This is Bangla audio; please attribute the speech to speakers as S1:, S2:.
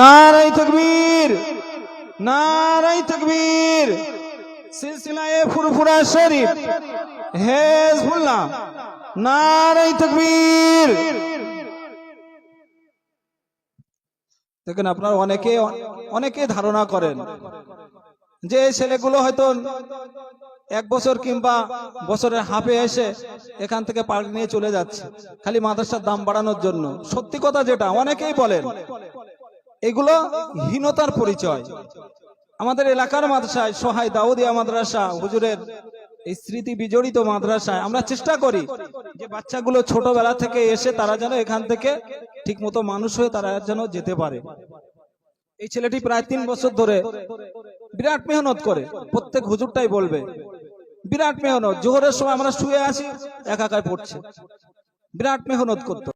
S1: নারাই তকবীর নারাই তকবীর। সিলসিলায়ে ফুরফুরা শরীফ। হেজবুল্লাহ নারাই তকবীর। দেখেন আপনারা অনেকে অনেকে ধারণা করেন যে ছেলেগুলো হয়তো এক বছর কিংবা বছরের হাফে এসে এখান থেকে পাল্ট নিয়ে চলে যাচ্ছে, খালি মাদ্রাসার দাম বাড়ানোর জন্য। সত্যি কথা যেটা, অনেকেই বলেন এগুলো হীনতার পরিচয়। আমাদের এলাকার মাদ্রাসায় সহায় দাউদিয়া মাদ্রাসা, হুজুরের এই স্মৃতি বিজড়িত মাদ্রাসায় আমরা চেষ্টা করি যে বাচ্চাগুলো ছোটবেলা থেকে এসে তারা যেন এখান থেকে ঠিক মতো মানুষ হয়ে তারা যেন যেতে পারে। এই ছেলেটি প্রায় তিন বছর ধরে বিরাট মেহনত করে, প্রত্যেক হুজুরটাই বলবে, বিরাট মেহনত, জোহরের সময় আমরা শুয়ে আছি একাকায় পড়ছে। বিরাট মেহনত করতো।